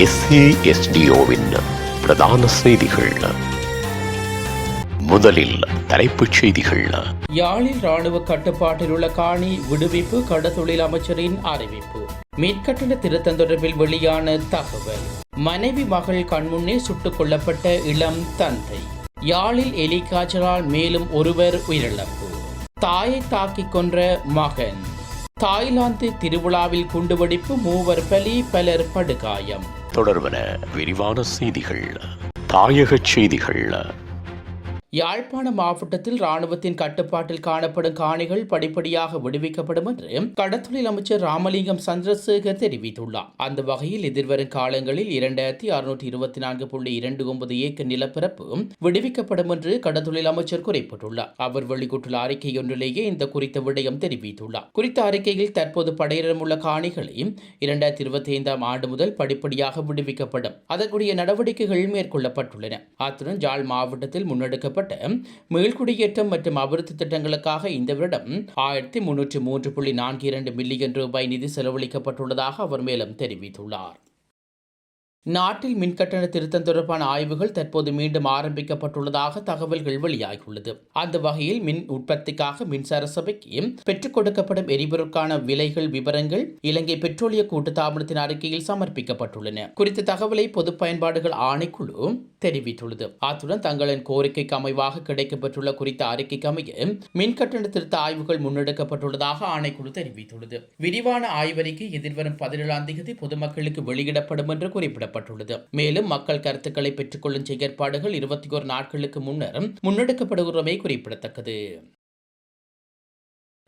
எஸ்ஏஎஸ்டிஓவின் பிரதான செய்திகள். முதலில் தலைப்புச் செய்திகள். யாழில் ராணுவ கட்டுப்பாட்டில் உள்ள காணி விடுவிப்பு கடத்தொழில் அமைச்சரின் அறிவிப்பு. மேற்கட்டண திருத்தம் தொடர்பில் வெளியான தகவல். மனைவி மகள் கண்முன்னே சுட்டுக் கொல்லப்பட்ட இளம் தந்தை. யாழில் எலி காய்ச்சலால் மேலும் ஒருவர் உயிரிழப்பு. தாயை தாக்கிக் கொன்ற மகன். தாய்லாந்து திருவிழாவில் குண்டுவெடிப்பு மூவர் பலி பலர் படுகாயம். தொடர்பன விரிவான செய்திகள். தாயகச் செய்திகள். யாழ்ப்பாண மாவட்டத்தில் ராணுவத்தின் கட்டுப்பாட்டில் காணப்படும் காணிகள் படிப்படியாக விடுவிக்கப்படும் என்று கடத்தொழில் அமைச்சர் ராமலிங்கம் சந்திரசேகர் தெரிவித்துள்ளார். அந்த வகையில் எதிர்வரும் காலங்களில் இரண்டாயிரத்தி அறுநூற்றி இருபத்தி நான்கு புள்ளி இரண்டு ஒன்பது ஏக்கர் நிலப்பரப்பு விடுவிக்கப்படும் என்று கடத்தொழில் அமைச்சர் குறிப்பிட்டுள்ளார். அவர் வெளியிட்டுள்ள அறிக்கை ஒன்றிலேயே இந்த குறித்த விடயம் தெரிவித்துள்ளார். குறித்த அறிக்கையில் தற்போது படையிடம் உள்ள காணிகளை இரண்டாயிரத்தி இருபத்தி ஐந்தாம் ஆண்டு முதல் படிப்படியாக விடுவிக்கப்படும். அதற்குரிய நடவடிக்கைகள் மேற்கொள்ளப்பட்டுள்ளன. அத்துடன் ஜாழ் மாவட்டத்தில் முன்னெடுக்கப்பட்ட மேல்குடியேற்றம் மற்றும் அபிவிருத்தி திட்டங்களுக்காக இந்த வருடம் ஆயிரத்தி முன்னூற்றி மூன்று புள்ளி நான்கு இரண்டு மில்லியன் ரூபாய் நிதி செலவழிக்கப்பட்டுள்ளதாக அவர் மேலும் தெரிவித்துள்ளார். நாட்டில் மின்கட்டண திருத்தம் தொடர்பான ஆய்வுகள் தற்போது மீண்டும் ஆரம்பிக்கப்பட்டுள்ளதாக தகவல்கள் வெளியாகியுள்ளது. அந்த வகையில் மின் உற்பத்திக்காக மின்சார சபைக்கு பெற்றுக் கொடுக்கப்படும் எரிபொருட்கான விலைகள் விவரங்கள் இலங்கை பெட்ரோலிய கூட்டுத்தாபனத்தின் அறிக்கையில் சமர்ப்பிக்கப்பட்டுள்ளன. குறித்த தகவலை பொது பயன்பாடுகள் ஆணைக்குழு தெரிவித்துள்ளது. அத்துடன் தங்களின் கோரிக்கைக்கு அமைவாக கிடைக்கப்பெற்றுள்ள குறித்த அறிக்கைக்கு அமைய மின்கட்டண திருத்த ஆய்வுகள் முன்னெடுக்கப்பட்டுள்ளதாக ஆணைக்குழு தெரிவித்துள்ளது. விரிவான ஆய்வறிக்கை எதிர்வரும் பதினேழாம் தேதி பொதுமக்களுக்கு வெளியிடப்படும் என்று குறிப்பிடப்பட்டுள்ளது. மேலும் மக்கள் கருத்துக்களை பெற்றுக்கொள்ளும் செயற்பாடுகள் இருபத்தி ஒரு நாட்களுக்கு முன்னர் முன்னெடுக்கப்படுகிறமை குறிப்பிடத்தக்கது.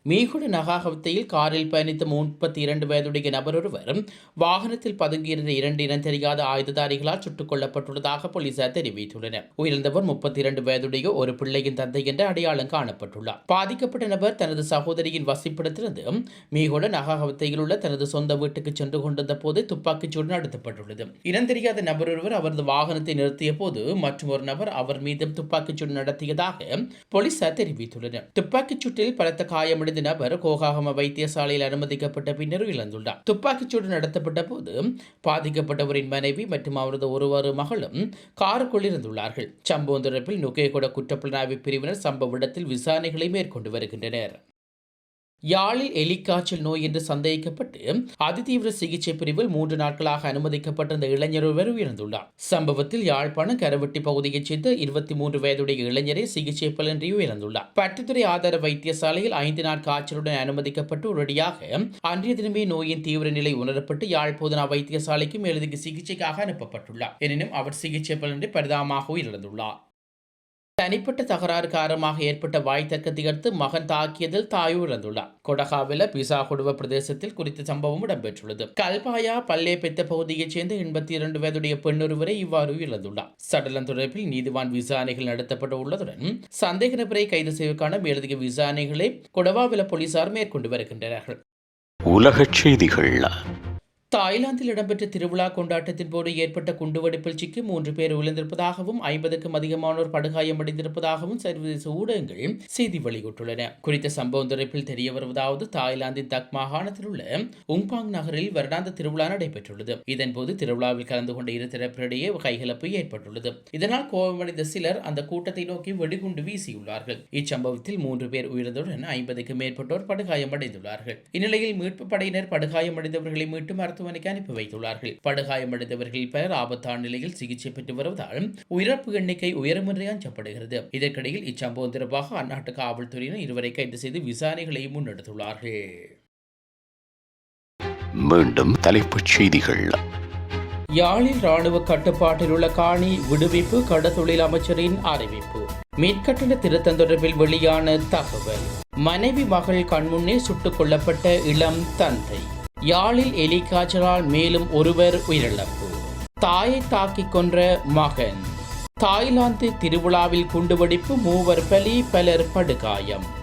மீகுடு நகாகவத்தையில் காரில் பயணித்த முப்பத்தி இரண்டு வயதுடைய நபர் ஒருவர் வாகனத்தில் பதுங்கியிருந்த இரண்டு இனம் தெரியாத ஆயுததாரிகளால் சுட்டுக் கொல்லப்பட்டுள்ளதாக போலீசார் தெரிவித்துள்ளனர். உயிரிழந்தவர் முப்பத்தி இரண்டு வயதுடைய ஒரு பிள்ளையின் தந்தை என்ற அடையாளம் காணப்பட்டுள்ளார். பாதிக்கப்பட்ட நபர் தனது சகோதரியின் வசிப்பிடத்திலிருந்து மீகுட நகாகவத்தையில் உள்ள தனது சொந்த வீட்டுக்கு சென்று கொண்டிருந்த போது துப்பாக்கிச்சூடு நடத்தப்பட்டுள்ளது. இனம் தெரியாத நபர் ஒருவர் அவரது வாகனத்தை நிறுத்திய போது மற்றும் ஒரு நபர் அவர் மீது துப்பாக்கிச்சூடு நடத்தியதாக போலீசார் தெரிவித்துள்ளனர். துப்பாக்கிச் சூட்டில் பலத்த காயமடைந்த நபர் கோகாகம வைத்தியசாலையில் அனுமதிக்கப்பட்ட பின்னர் இழந்துள்ளார். துப்பாக்கிச்சூடு நடத்தப்பட்ட போது பாதிக்கப்பட்டவரின் மனைவி மற்றும் அவரது ஒருவரு மகளும் காருக்குள் இருந்துள்ளார்கள். சம்பவம் தொடர்பில் நுகேகொட குற்றப்புலனாய்வு பிரிவினர் சம்பவ இடத்தில் விசாரணைகளை மேற்கொண்டு வருகின்றனர். யாழில் எலிக்காய்ச்சல் நோய் என்று சந்தேகிக்கப்பட்டு அதிதீவிர சிகிச்சை பிரிவில் மூன்று நாட்களாக அனுமதிக்கப்பட்டிருந்த இளைஞர் ஒருவர் உயர்ந்துள்ளார் சம்பவத்தில் யாழ்ப்பாணம் கரவெட்டி பகுதியைச் சேர்ந்த இருபத்தி மூன்று வயதுடைய இளைஞரை சிகிச்சை பலன்றி உயர்ந்துள்ளார் பட்டுத்துறை ஆதார வைத்தியசாலையில் ஐந்து நாள் காய்ச்சலுடன் அனுமதிக்கப்பட்டு உடனடியாக அன்றைய தினமே நோயின் தீவிர நிலை உணரப்பட்டு யாழ் போதனா வைத்தியசாலைக்கு மேலதிக சிகிச்சைக்காக அனுப்பப்பட்டுள்ளார். எனினும் அவர் சிகிச்சை பலன்றி பரிதாபமாக உயிரிழந்துள்ளார். தனிப்பட்ட தகராறு காரணமாக ஏற்பட்ட வாய் தர்க்கத்தை அடுத்து மகன் தாக்கியதில் தாய் இழந்துள்ளார் கொடகாவில பிசா குடுவ பிரதேசத்தில் குறித்த சம்பவம் இடம்பெற்றுள்ளது. கல்பாயா பல்லே பெத்த பகுதியைச் சேர்ந்த எண்பத்தி இரண்டு வயதுடைய பெண்ணொருவரை இவ்வாறு இழந்துள்ளார் சடலம் தொடர்பில் நீதிவான் விசாரணைகள் நடத்தப்பட உள்ளதுடன் சந்தேக நபரை கைது செய்வதற்கான மேலதிக விசாரணைகளை கொடவாவில போலீசார் மேற்கொண்டு வருகின்றனர். உலகச் செய்திகள் தாய்லாந்தில் இடம்பெற்ற திருவிழா கொண்டாட்டத்தின் போது ஏற்பட்ட குண்டுவெடிப்பில் சிக்கி மூன்று பேர் விழுந்திருப்பதாகவும் ஐம்பதுக்கும் அதிகமானோர் படுகாயமடைந்திருப்பதாகவும் சர்வதேச ஊடகங்கள் செய்தி வெளியிட்டுள்ளன. குறித்த சம்பவம் தொடர்பில் தெரிய வருவதாவது தாய்லாந்தின் தக் மாகாணத்தில் உள்ள உங்பாங் நகரில் வருடாந்த திருவிழா நடைபெற்றுள்ளது. இதன்போது திருவிழாவில் கலந்து கொண்ட இரு தரப்பினிடையே கைகலப்பு ஏற்பட்டுள்ளது. இதனால் கோபமடைந்த சிலர் அந்த கூட்டத்தை நோக்கி வெடிகுண்டு வீசியுள்ளார்கள். இச்சம்பவத்தில் மூன்று பேர் உயிரிழந்துடன் ஐம்பதுக்கும் மேற்பட்டோர் படுகாயமடைந்துள்ளார்கள் இந்நிலையில் மீட்பு படையினர் படுகாயமடைந்தவர்களை மீட்டு மருத்துவமனைக்கு அனுப்பி வைத்துள்ளார்கள். படுகாயமடைந்தவர்கள் பலர் ஆபத்தான நிலையில் சிகிச்சை பெற்று வருவதால் உயிரிழப்பு எண்ணிக்கை உயரும் என்று அஞ்சப்படுகிறது. இதற்கிடையில் இச்சம்பவம் தொடர்பாக அந்நாட்டு காவல்துறையினர் இருவரை கைது செய்து விசாரணைகளை முன்னெடுத்துள்ளார்கள். மீண்டும் தலைப்புச் செய்திகள். யாழில் ராணுவ கட்டுப்பாட்டில் உள்ள காணி விடுவிப்பு கடத்தொழில் அமைச்சரின் அறிவிப்பு. மீட்கட்டண திருத்தம் தொடர்பில் வெளியான தகவல். மனைவி மகள் கண்முன்னே சுட்டுக் கொல்லப்பட்ட இளம் தந்தை. யாழில் எலி காய்ச்சலால் மேலும் ஒருவர் உயிரிழப்பு. தாயை தாக்கிக் கொன்ற மகன். தாய்லாந்து திருவிழாவில் குண்டுவெடிப்பு மூவர் பலி பலர் படுகாயம்.